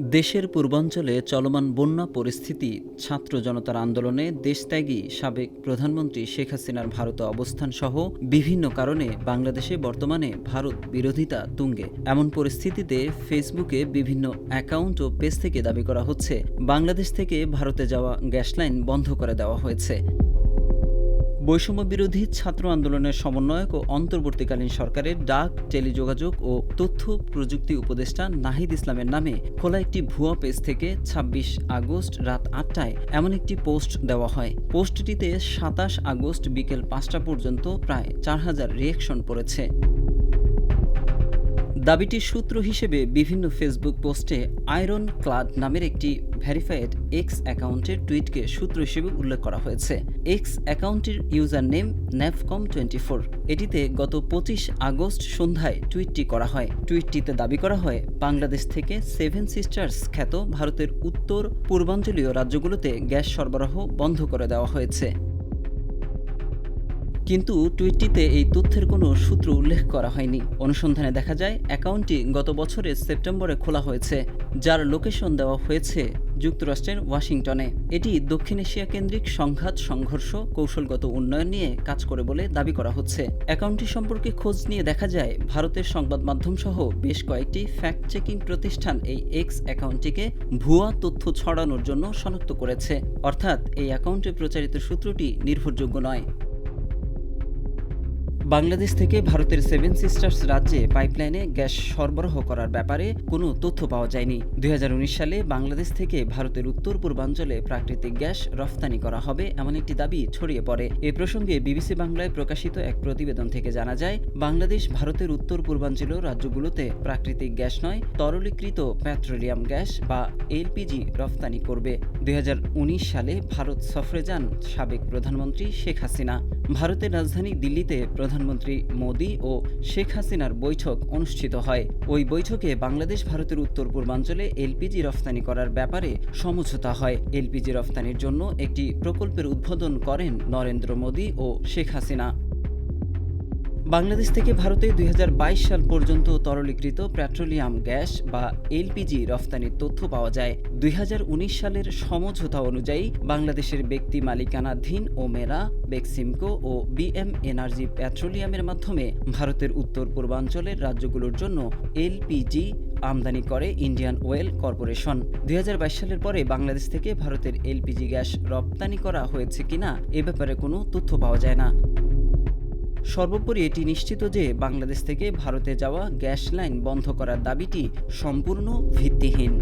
দেশের পূর্বাঞ্চলে চলমান বন্যা পরিস্থিতি, ছাত্র জনতার আন্দোলনে দেশত্যাগী সাবেক প্রধানমন্ত্রী শেখ হাসিনার ভারতে অবস্থান সহ বিভিন্ন কারণে বাংলাদেশে বর্তমানে ভারত বিরোধিতা তুঙ্গে। এমন পরিস্থিতিতে ফেসবুকে বিভিন্ন অ্যাকাউন্ট ও পেজ থেকে দাবি করা হচ্ছে, বাংলাদেশ থেকে ভারতে যাওয়া গ্যাস লাইন বন্ধ করে দেওয়া হয়েছে। বৈষম্য বিরোধী ছাত্র আন্দোলনের সমন্বয়ক ও অন্তর্বর্তীকালীন সরকারের ডাক, টেলিযোগাযোগ ও তথ্য প্রযুক্তি উপদেষ্টা নাহিদ ইসলামের নামে খোলা একটি ভুয়া পেজ থেকে ২৬ আগস্ট রাত আটটায় এমন একটি পোস্ট দেওয়া হয়। পোস্টটিতে সাতাশ আগস্ট বিকেল পাঁচটা পর্যন্ত প্রায় চার হাজার রিয়েকশন পড়েছে। দাবিটির সূত্র হিসেবে বিভিন্ন ফেসবুক পোস্টে আয়রন ক্লাড নামের একটি ভেরিফাইড এক্স অ্যাকাউন্টের টুইটকে সূত্র হিসেবে উল্লেখ করা হয়েছে। এক্স অ্যাকাউন্টের ইউজার নেম ন্যাভকম টোয়েন্টি ফোর। এটিতে গত পঁচিশ আগস্ট সন্ধ্যায় টুইটটি করা হয়। টুইটটিতে দাবি করা হয়, বাংলাদেশ থেকে সেভেন সিস্টার্স খ্যাত ভারতের উত্তর পূর্বাঞ্চলীয় রাজ্যগুলোতে গ্যাস সরবরাহ বন্ধ করে দেওয়া হয়েছে। কিন্তু টুইটটিতে এই তথ্যের কোনো সূত্র উল্লেখ করা হয়নি। অনুসন্ধানে দেখা যায়, অ্যাকাউন্টটি গত বছরের সেপ্টেম্বরে খোলা হয়েছে, যার লোকেশন দেওয়া হয়েছে যুক্তরাষ্ট্রের ওয়াশিংটনে। এটি দক্ষিণ এশিয়া কেন্দ্রিক সংঘাত, সংঘর্ষ, কৌশলগত উন্নয়ন নিয়ে কাজ করে বলে দাবি করা হচ্ছে। অ্যাকাউন্টটি সম্পর্কে খোঁজ নিয়ে দেখা যায়, ভারতের সংবাদ মাধ্যম সহ বেশ কয়েকটি ফ্যাক্ট চেকিং প্রতিষ্ঠান এই এক্স অ্যাকাউন্টটিকে ভুয়া তথ্য ছড়ানোর জন্য শনাক্ত করেছে। অর্থাৎ, এই অ্যাকাউন্টে প্রচারিত সূত্রটি নির্ভরযোগ্য নয়। বাংলাদেশ থেকে ভারতের সেভেন সিস্টার্স রাজ্যে পাইপলাইনে গ্যাস সরবরাহ করার ব্যাপারে কোনো তথ্য পাওয়া যায়নি। দুই হাজার উনিশ সালে বাংলাদেশ থেকে ভারতের উত্তর পূর্বাঞ্চলে প্রাকৃতিক গ্যাস রফতানি করা হবে এমন একটি দাবি ছড়িয়ে পড়ে। এ প্রসঙ্গে বিবিসি বাংলায় প্রকাশিত এক প্রতিবেদন থেকে জানা যায়, বাংলাদেশ ভারতের উত্তর পূর্বাঞ্চলীয় রাজ্যগুলোতে প্রাকৃতিক গ্যাস নয়, তরলীকৃত পেট্রোলিয়াম গ্যাস বা এলপিজি রফতানি করবে। দুই হাজার উনিশ সালে ভারত সফরে যান সাবেক প্রধানমন্ত্রী শেখ হাসিনা। ভারতের রাজধানী দিল্লিতে প্রধানমন্ত্রী মোদী ও শেখ হাসিনার বৈঠক অনুষ্ঠিত হয়। ওই বৈঠকে বাংলাদেশ, ভারতের উত্তর পূর্বাঞ্চলে এলপিজি রফতানি করার ব্যাপারে সমঝোতা হয়। এলপিজি রফতানির জন্য একটি প্রকল্পের উদ্বোধন করেন নরেন্দ্র মোদী ও শেখ হাসিনা। বাংলাদেশ থেকে ভারতে দুই হাজার বাইশ সাল পর্যন্ত তরলীকৃত পেট্রোলিয়াম গ্যাস বা এলপিজি রফতানির তথ্য পাওয়া যায়। দুই হাজার উনিশ সালের সমঝোতা অনুযায়ী বাংলাদেশের ব্যক্তি মালিকানাধীন ওমেরা, বেক্সিমকো ও বিএম এনার্জি পেট্রোলিয়ামের মাধ্যমে ভারতের উত্তর পূর্বাঞ্চলের রাজ্যগুলোর জন্য এলপিজি আমদানি করে ইন্ডিয়ান ওয়েল কর্পোরেশন। দুই হাজার বাইশ সালের পরে বাংলাদেশ থেকে ভারতের এলপিজি গ্যাস রপ্তানি করা হয়েছে কিনা এ ব্যাপারে কোনো তথ্য পাওয়া যায় না। সর্বোপরি এটি নিশ্চিত যে বাংলাদেশ থেকে ভারতে যাওয়া গ্যাস লাইন বন্ধ করার দাবিটি সম্পূর্ণ ভিত্তিহীন।